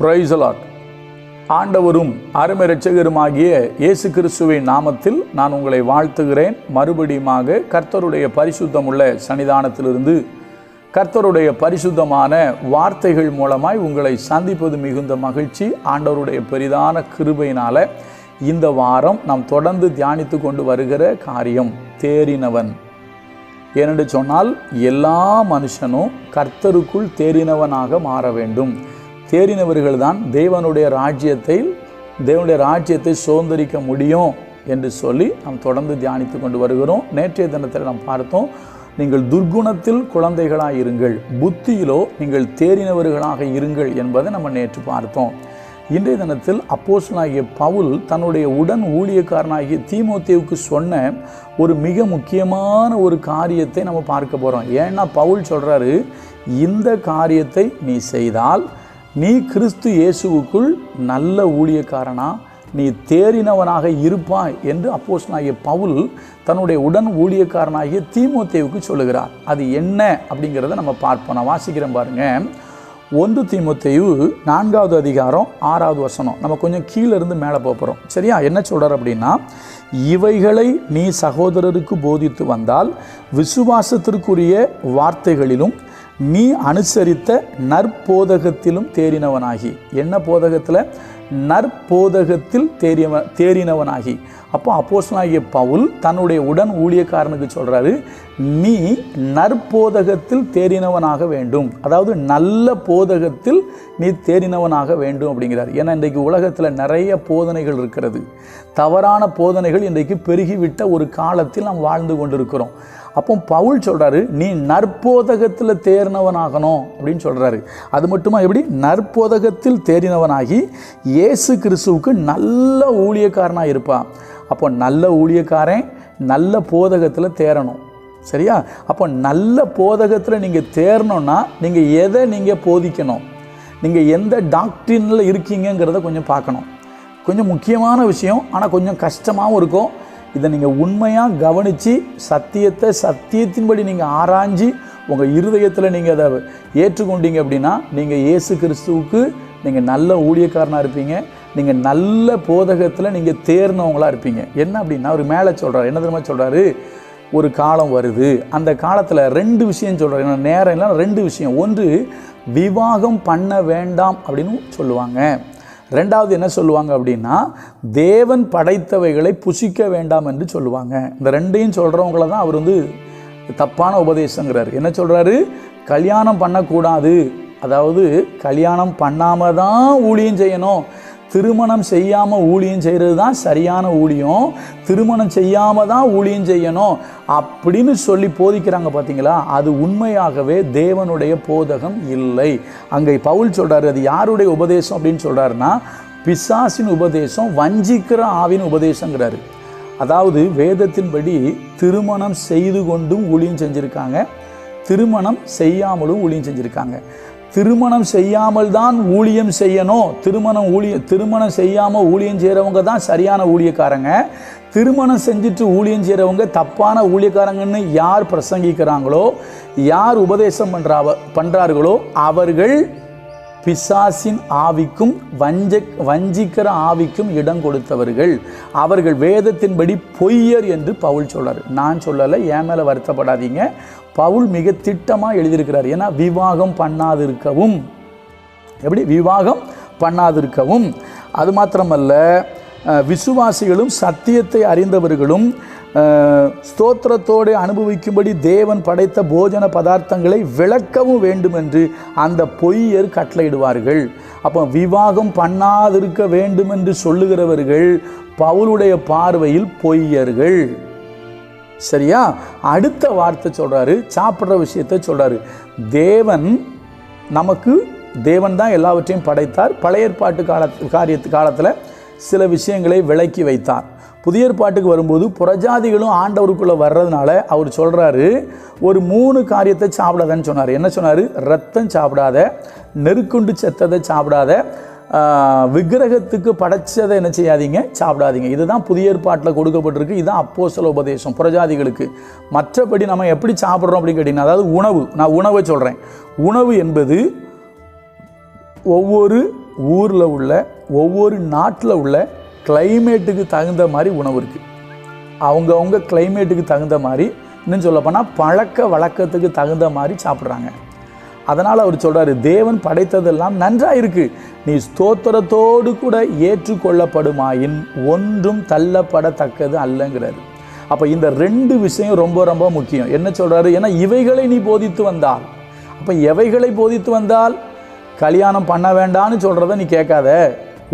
பிரைசலாட் ஆண்டவரும் அருமை இரட்சகருமாகிய இயேசு கிறிஸ்துவின் நாமத்தில் நான் உங்களை வாழ்த்துகிறேன். மறுபடியுமாக கர்த்தருடைய பரிசுத்தமுள்ள சன்னிதானத்திலிருந்து கர்த்தருடைய பரிசுத்தமான வார்த்தைகள் மூலமாய் உங்களை சந்திப்பது மிகுந்த மகிழ்ச்சி. ஆண்டவருடைய பெரிதான கிருபையினால் இந்த வாரம் நாம் தொடர்ந்து தியானித்து கொண்டு வருகிற காரியம் தேறினவன். ஏனென்று சொன்னால் எல்லா மனுஷனும் கர்த்தருக்குள் தேறினவனாக மாற வேண்டும். தேறினவர்கள் தான் தேவனுடைய ராஜ்யத்தை தேவனுடைய ராஜ்யத்தை சுதந்திரிக்க முடியும் என்று சொல்லி நாம் தொடர்ந்து தியானித்து கொண்டு வருகிறோம். நேற்றைய தினத்தில் நாம் பார்த்தோம் நீங்கள் துர்குணத்தில் குழந்தைகளாக இருங்கள் புத்தியிலோ நீங்கள் தேறினவர்களாக இருங்கள் என்பதை நம்ம நேற்று பார்த்தோம். இன்றைய தினத்தில் அப்போசனாகிய பவுல் தன்னுடைய உடன் ஊழியக்காரனாகிய தீமோத்தேவுக்கு சொன்ன ஒரு மிக முக்கியமான ஒரு காரியத்தை நம்ம பார்க்க போகிறோம் ஏன்னா பவுல் சொல்கிறாரு இந்த காரியத்தை நீ செய்தால் நீ கிறிஸ்து இயேசுவுக்குள் நல்ல ஊழியக்காரனா நீ தேறினவனாக இருப்பாய் என்று அப்போஸ்னாகிய பவுல் தன்னுடைய உடன் ஊழியக்காரனாகிய தீமோத்தேவுக்கு சொல்லுகிறார். அது என்ன அப்படிங்கிறத நம்ம பார்ப்போம். நான் வாசிக்கிறேன் பாருங்கள் ஒன்று தீமுத்தேவு நான்காவது அதிகாரம் ஆறாவது வசனம். நம்ம கொஞ்சம் கீழே இருந்து மேலே போகிறோம் சரியா? என்ன சொல்கிறார் அப்படின்னா இவைகளை நீ சகோதரருக்கு போதித்து வந்தால் விசுவாசத்திற்குரிய வார்த்தைகளிலும் நீ அனுசரித்த நற்போதகத்திலும் தேறினவனாகி. என்ன போதகத்தில்? நற்போதகத்தில் தேறியவன் தேறினவனாகி. அப்போ அப்போஸ்லாகிய பவுல் தன்னுடைய உடன் ஊழியக்காரனுக்கு சொல்கிறாரு நீ நற்போதகத்தில் தேறினவனாக வேண்டும். அதாவது நல்ல போதகத்தில் நீ தேறினவனாக வேண்டும் அப்படிங்கிறார். ஏன்னா இன்றைக்கு உலகத்தில் நிறைய போதனைகள் இருக்கிறது. தவறான போதனைகள் இன்றைக்கு பெருகிவிட்ட ஒரு காலத்தில் நாம் வாழ்ந்து கொண்டிருக்கிறோம். அப்போ பவுல் சொல்கிறாரு நீ நற்போதகத்தில் தேறினவனாகணும் அப்படின்னு சொல்கிறாரு அது மட்டுமா எப்படி? நற்போதகத்தில் தேறினவனாகி இயேசு கிறிஸ்துவுக்கு நல்ல ஊழியக்காரனாக இருப்பான் அப்போ நல்ல ஊழியக்காரன் நல்ல போதகத்தில் தேரணும் சரியா? அப்போ நல்ல போதகத்தில் நீங்கள் தேரணும்னா நீங்கள் எதை நீங்கள் போதிக்கணும்? நீங்கள் எந்த டாக்டரினில் இருக்கீங்கங்கிறத கொஞ்சம் பார்க்கணும். கொஞ்சம் முக்கியமான விஷயம் ஆனால் கொஞ்சம் கஷ்டமாகவும் இருக்கும். இதை நீங்கள் உண்மையாக கவனித்து சத்தியத்தை சத்தியத்தின்படி நீங்கள் ஆராய்ஞ்சு உங்கள் இருதயத்தில் நீங்கள் அதை ஏற்றுக்கொண்டீங்க அப்படின்னா நீங்கள் இயேசு கிறிஸ்துவுக்கு நீங்கள் நல்ல ஊழியக்காரனாக இருப்பீங்க. நீங்கள் நல்ல போதகத்தில் நீங்கள் தேர்ந்தவங்களாக இருப்பீங்க. என்ன அப்படின்னா அவர் மேலே சொல்கிறார் என்ன தெரியுமா சொல்கிறாரு ஒரு காலம் வருது. அந்த காலத்தில் ரெண்டு விஷயம் சொல்கிறார் என்ன நேரம் இல்லை ரெண்டு விஷயம். ஒன்று விவாகம் பண்ண வேண்டாம் அப்படின்னு சொல்லுவாங்க. ரெண்டாவது என்ன சொல்லுவாங்க அப்படின்னா தேவன் படைத்தவைகளை புசிக்க வேண்டாம் என்று சொல்லுவாங்க. இந்த ரெண்டையும் சொல்கிறவங்கள தான் அவர் வந்து தப்பான உபதேசங்கிறார். என்ன சொல்கிறாரு கல்யாணம் பண்ணக்கூடாது. அதாவது கல்யாணம் பண்ணாமல் தான் ஊழியம் செய்யணும். திருமணம் செய்யாமல் ஊழியம் செய்கிறது தான் சரியான ஊழியம். திருமணம் செய்யாமல் தான் ஊழியம் செய்யணும் அப்படின்னு சொல்லி போதிக்கிறாங்க பார்த்தீங்களா அது உண்மையாகவே தேவனுடைய போதகம் இல்லை. அங்கே பவுல் சொல்கிறாரு அது யாருடைய உபதேசம்? அப்படின்னு சொல்கிறாருன்னா பிசாசின் உபதேசம் வஞ்சிக்கிற ஆவின் உபதேசங்கிறாரு. அதாவது வேதத்தின்படி திருமணம் செய்து கொண்டும் ஊழியம் செஞ்சுருக்காங்க. திருமணம் செய்யாமலும் ஊழியம் செஞ்சுருக்காங்க. திருமணம் செய்யாமல் தான் ஊழியம் செய்யணும். திருமணம் ஊழிய திருமணம் செய்யாமல் ஊழியம் செய்கிறவங்க தான் சரியான ஊழியக்காரங்க. திருமணம் செஞ்சுட்டு ஊழியம் செய்கிறவங்க தப்பான ஊழியக்காரங்கன்னு யார் பிரசங்கிக்கிறாங்களோ யார் உபதேசம் பண்ணுறா பண்ணுறார்களோ அவர்கள் பிசாசின் ஆவிக்கும் வஞ்ச வஞ்சிக்கிற ஆவிக்கும் இடம் கொடுத்தவர்கள். அவர்கள் வேதத்தின்படி பொய்யர் என்று பவுல் சொல்கிறார் நான் சொல்லலை ஏன் மேலே வருத்தப்படாதீங்க. பவுல் மிக திட்டமாக எழுதியிருக்கிறார். ஏன்னா விவாகம் பண்ணாதிருக்கவும். எப்படி? விவாகம் பண்ணாதிருக்கவும். அது மாத்திரமல்ல விசுவாசிகளும் சத்தியத்தை அறிந்தவர்களும் ஸ்தோத்திரத்தோடு அனுபவிக்கும்படி தேவன் படைத்த போஜன பதார்த்தங்களை விளக்கவும் வேண்டும் என்று அந்த பொய்யர் கட்டளையிடுவார்கள். அப்போ விவாகம் பண்ணாதிருக்க வேண்டும் என்று சொல்லுகிறவர்கள் பவுலுடைய பார்வையில் பொய்யர்கள். சரியா? அடுத்த வார்த்தை சொல்கிறாரு சாப்பிட்ற விஷயத்தை சொல்கிறாரு தேவன் நமக்கு தேவன் தான் எல்லாவற்றையும் படைத்தார். பழைய ஏற்பாட்டு கால காரியத்து காலத்தில் சில விஷயங்களை விளக்கி வைத்தார். புதிய ஏற்பாட்டுக்கு வரும்போது புறஜாதிகளும் ஆண்டவருக்குள்ளே வர்றதுனால அவர் சொல்கிறாரு ஒரு மூணு காரியத்தை சாப்பிடாதன்னு சொன்னார். என்ன சொன்னார்? ரத்தம் சாப்பிடாத நெருக்குண்டு செத்ததை சாப்பிடாத விக்கிரகத்துக்கு படைச்சதை என்ன செய்யாதீங்க சாப்பிடாதீங்க. இதுதான் புதிய ஏற்பாட்டில் கொடுக்கப்பட்டிருக்கு. இதுதான் அப்போஸ்தல உபதேசம் புறஜாதிகளுக்கு. மற்றபடி நம்ம எப்படி சாப்பிட்றோம் அப்படின்னு கேட்டிங்கன்னா அதாவது உணவு நான் உணவை சொல்கிறேன் உணவு என்பது ஒவ்வொரு ஊரில் உள்ள ஒவ்வொரு நாட்டில் உள்ள கிளைமேட்டுக்கு தகுந்த மாதிரி உணவு இருக்குது அவங்கவுங்க கிளைமேட்டுக்கு தகுந்த மாதிரி இன்னும் சொல்லப்போனால் பழக்க வழக்கத்துக்கு தகுந்த மாதிரி சாப்பிட்றாங்க. அதனால் அவர் சொல்கிறாரு தேவன் படைத்ததெல்லாம் நன்றாக இருக்குது நீ ஸ்தோத்திரத்தோடு கூட ஏற்றுக்கொள்ளப்படுமாயின் ஒன்றும் தள்ளப்படத்தக்கது அல்லங்கிறாரு. அப்போ இந்த ரெண்டு விஷயம் ரொம்ப ரொம்ப முக்கியம். என்ன சொல்கிறாரு ஏன்னா இவைகளை நீ போதித்து வந்தால். அப்போ எவைகளை போதித்து வந்தால்? கல்யாணம் பண்ண வேண்டான்னு சொல்கிறத நீ கேட்காத.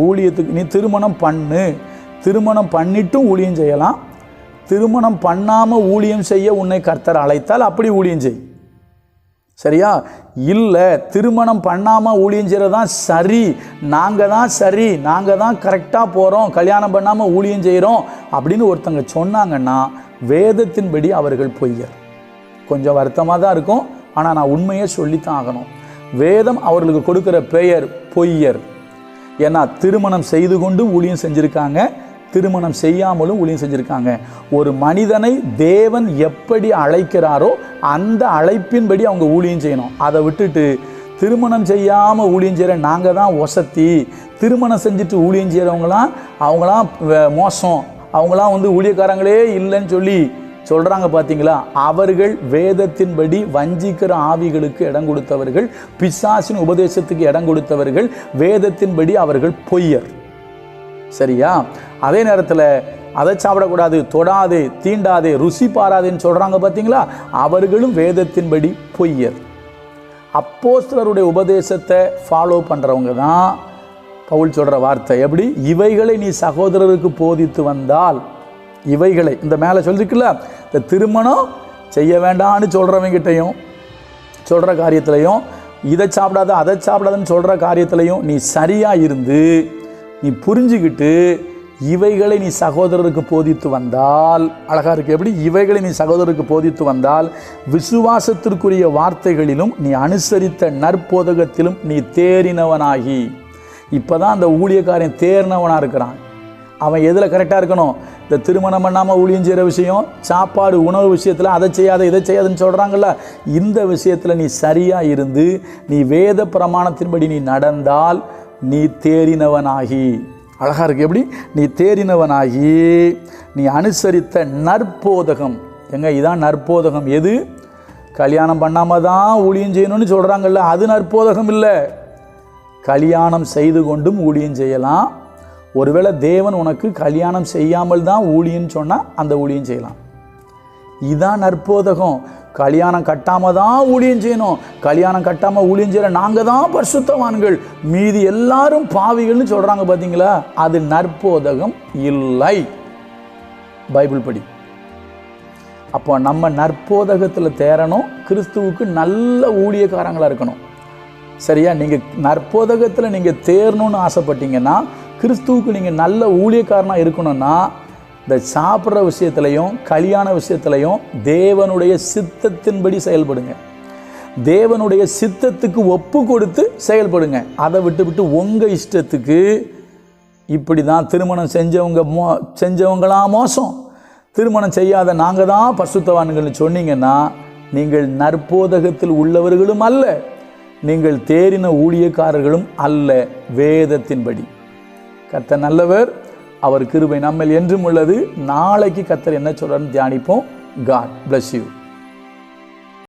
ஊழியத்துக்கு நீ திருமணம் பண்ணு. திருமணம் பண்ணிட்டும் ஊழியம் செய்யலாம். திருமணம் பண்ணாமல் ஊழியம் செய்ய உன்னை கர்த்தர் அழைத்தால் அப்படி ஊழியம் செய். சரியா? இல்லை திருமணம் பண்ணாமல் ஊழியம் செய்கிறது தான் சரி. நாங்கள் தான் சரி. நாங்கள் தான் கரெக்டாக போகிறோம் கல்யாணம் பண்ணாமல் ஊழியம் செய்கிறோம் அப்படின்னு ஒருத்தங்க சொன்னாங்கன்னா வேதத்தின்படி அவர்கள் பொய்யர். கொஞ்சம் வருத்தமாக தான் இருக்கும். ஆனால் நான் உண்மையை சொல்லித்தான் ஆகணும். வேதம் அவர்களுக்கு கொடுக்குற பெயர் பொய்யர். ஏன்னா திருமணம் செய்து கொண்டும் ஊழியம் செஞ்சுருக்காங்க. திருமணம் செய்யாமலும் ஊழியம் செஞ்சுருக்காங்க. ஒரு மனிதனை தேவன் எப்படி அழைக்கிறாரோ அந்த அழைப்பின்படி அவங்க ஊழியம் செய்யணும். அதை விட்டுட்டு திருமணம் செய்யாமல் ஊழியம் செய்கிற நாங்கள் தான் ஒசத்தி திருமணம் செஞ்சுட்டு ஊழியம் செய்கிறவங்களாம் அவங்களாம் மோசம். அவங்களாம் வந்து ஊழியக்காரங்களே இல்லைன்னு சொல்லி சொல்கிறாங்க பார்த்தீங்களா அவர்கள் வேதத்தின்படி வஞ்சிக்கிற ஆவிகளுக்கு இடம் கொடுத்தவர்கள் பிசாசின் உபதேசத்துக்கு இடம் கொடுத்தவர்கள் வேதத்தின்படி அவர்கள் பொய்யர். சரியா? அதே நேரத்தில் அதை சாப்பிடக்கூடாது தொடாதே தீண்டாதே ருசி பாராதேன்னு சொல்கிறாங்க பார்த்தீங்களா அவர்களும் வேதத்தின்படி பொய்யர். அப்போஸ்தலருடைய உபதேசத்தை ஃபாலோ பண்ணுறவங்க தான் பவுல் சொல்கிற வார்த்தை. எப்படி? இவைகளை நீ சகோதரருக்கு போதித்து வந்தால் இவைகளை இந்த மேலே சொல்லிருக்குல்ல இந்த திருமணம் செய்ய வேண்டாம்னு சொல்கிறவங்கிட்டையும் சொல்கிற காரியத்திலையும் இதை சாப்பிடாத அதை சாப்பிடாதுன்னு சொல்கிற காரியத்திலையும் நீ சரியாக இருந்து நீ புரிஞ்சுக்கிட்டு இவைகளை நீ சகோதரருக்கு போதித்து வந்தால் அழகாக இருக்கு. எப்படி? இவைகளை நீ சகோதரருக்கு போதித்து வந்தால் விசுவாசத்திற்குரிய வார்த்தைகளிலும் நீ அனுசரித்த நற்போதகத்திலும் நீ தேறினவனாகி. இப்பதான் அந்த ஊழியக்காரன் தேறினவனாக இருக்கிறான். அவன் எதில் கரெக்டாக இருக்கணும்? இந்த திருமணம் பண்ணாமல் ஊழியம் செய்கிற விஷயம் சாப்பாடு உணவு விஷயத்தில் அதை செய்யாத இதை செய்யாதுன்னு சொல்கிறாங்கல்ல இந்த விஷயத்தில் நீ சரியாக இருந்து நீ வேத பிரமாணத்தின்படி நீ நடந்தால் நீ தேறினவனாகி. அழகாக இருக்கு. எப்படி? நீ தேறினவனாகி நீ அனுசரித்த நற்போதகம். எங்க? இதான் நற்போதகம். எது? கல்யாணம் பண்ணாமல் தான் ஊழியம் செய்யணும்னு சொல்கிறாங்கல்ல அது நற்போதகம் இல்லை. கல்யாணம் செய்து கொண்டும் ஊழியம் செய்யலாம். ஒருவேளை தேவன் உனக்கு கல்யாணம் செய்யாமல் தான் ஊழியன்னு சொன்னால் அந்த ஊழியம் செய்யலாம். இதுதான் நற்போதகம். கல்யாணம் கட்டாமல் தான் ஊழியம் செய்யணும். கல்யாணம் கட்டாமல் ஊழியம் செய்யற நாங்கள் தான் பரிசுத்தவான்கள். மீதி எல்லாரும் பாவிகள்னு சொல்கிறாங்க பார்த்தீங்களா அது நற்போதகம் இல்லை. பைபிள் படி. அப்போ நம்ம நற்போதகத்தில் தேரணும் கிறிஸ்துவுக்கு நல்ல ஊழியக்காரங்களாக இருக்கணும். சரியா? நீங்கள் நற்போதகத்தில் நீங்கள் தேரணும்னு ஆசைப்பட்டீங்கன்னா கிறிஸ்துவுக்கு நீங்கள் நல்ல ஊழியக்காரனாக இருக்கணும்னா இந்த சாப்பிட்ற விஷயத்துலையும் கல்யாண விஷயத்துலையும் தேவனுடைய சித்தத்தின்படி செயல்படுங்க. தேவனுடைய சித்தத்துக்கு ஒப்பு கொடுத்து செயல்படுங்க. அதை விட்டு விட்டு உங்கள் இஷ்டத்துக்கு இப்படி தான் திருமணம் செஞ்சவங்க மோ செஞ்சவங்களாம் மோசம். திருமணம் செய்யாத நாங்கள் தான் பசுத்தவான்கள்னு சொன்னீங்கன்னா நீங்கள் நற்போதகத்தில் உள்ளவர்களும் அல்ல. நீங்கள் தேறின ஊழியக்காரர்களும் அல்ல வேதத்தின்படி. கத்த நல்லவர் அவர் கிருபை நம்மில் என்றும் உள்ளது. நாளைக்கு கத்தர் என்ன சொல்கிறான்னு தியானிப்போம். God bless you